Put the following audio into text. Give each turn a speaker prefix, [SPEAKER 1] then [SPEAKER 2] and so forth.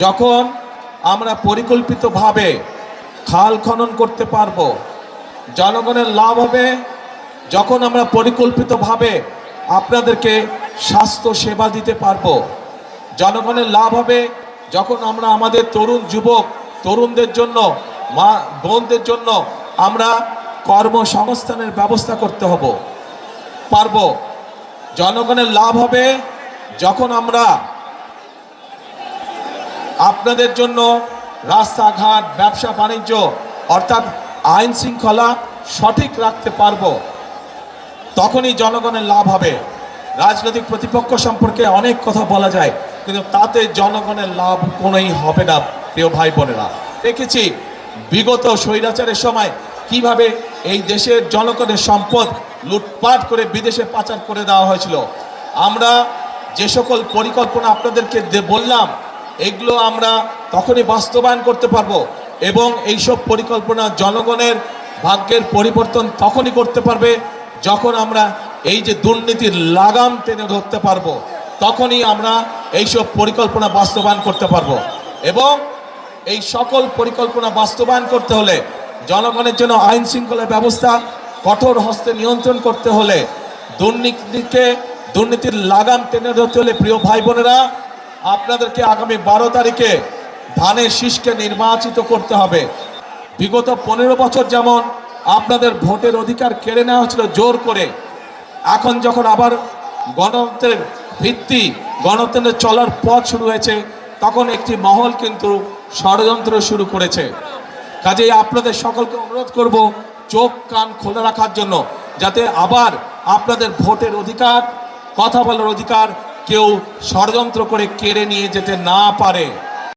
[SPEAKER 1] যখন আমরা পরিকল্পিতভাবে খাল খনন করতে পারব, জনগণের লাভ হবে। যখন আমরা পরিকল্পিতভাবে আপনাদেরকে স্বাস্থ্য সেবা দিতে পারব, জনগণের লাভ হবে। যখন আমরা আমাদের তরুণ যুবক, তরুণদের জন্য, মা, বোনদের জন্য আমরা কর্মসংস্থানের ব্যবস্থা করতে হব, পারব। জনগণের লাভ হবে। যখন আমরা আপনাদের জন্য রাস্তাঘাট, ব্যবসা, বাণিজ্য, অর্থাৎ আইন শৃঙ্খলা সঠিক রাখতে পারব। তখনই জনগণের লাভ হবে। রাজনৈতিক প্রতিপক্ষ সম্পর্কে অনেক কথা বলা যায়, কিন্তু তাতে জনগণের লাভ কোনোই হবে না, প্রিয় ভাই বোনেরা। দেখেছি, বিগত স্বৈরাচারের সময় কীভাবে এই দেশের জনগণের সম্পদ লুটপাট করে বিদেশে পাচার করে দেওয়া হয়েছিল। আমরা যে সকল পরিকল্পনা আপনাদেরকে বললাম এগুলো আমরা তখনই বাস্তবায়ন করতে পারব এবং এইসব পরিকল্পনা জনগণের ভাগ্যের পরিবর্তন তখনই করতে পারবে যখন আমরা এই যে দুর্নীতির লাগাম টেনে ধরতে পারব, তখনই আমরা এইসব পরিকল্পনা বাস্তবায়ন করতে পারব। এবং এই সকল পরিকল্পনা বাস্তবায়ন করতে হলে জনগণের জন্য আইন শৃঙ্খলা ব্যবস্থা, কঠোর হস্তে নিয়ন্ত্রণ করতে হলে দুর্নীতিকে, দুর্নীতির লাগাম টেনে ধরতে হলে প্রিয় ভাই বোনেরা আপনাদেরকে আগামী বারো তারিখে ধানের শীষকে নির্বাচিত করতে হবে। বিগত পনেরো বছর যেমন আপনাদের ভোটের অধিকার কেড়ে নেওয়া হয়েছিল জোর করে, এখন যখন আবার গণতন্ত্রের ভিত্তি, গণতন্ত্রের চলার পথ শুরু হয়েছে, তখন একটি মহল কিন্তু ষড়যন্ত্র শুরু করেছে। কাজেই আপনাদের সকলকে অনুরোধ করব চোখ, কান খোলা রাখার জন্য, যাতে আবার আপনাদের ভোটের অধিকার, কথা বলার অধিকার কেউ ষড়যন্ত্র করে কেড়ে নিয়ে যেতে না পারে।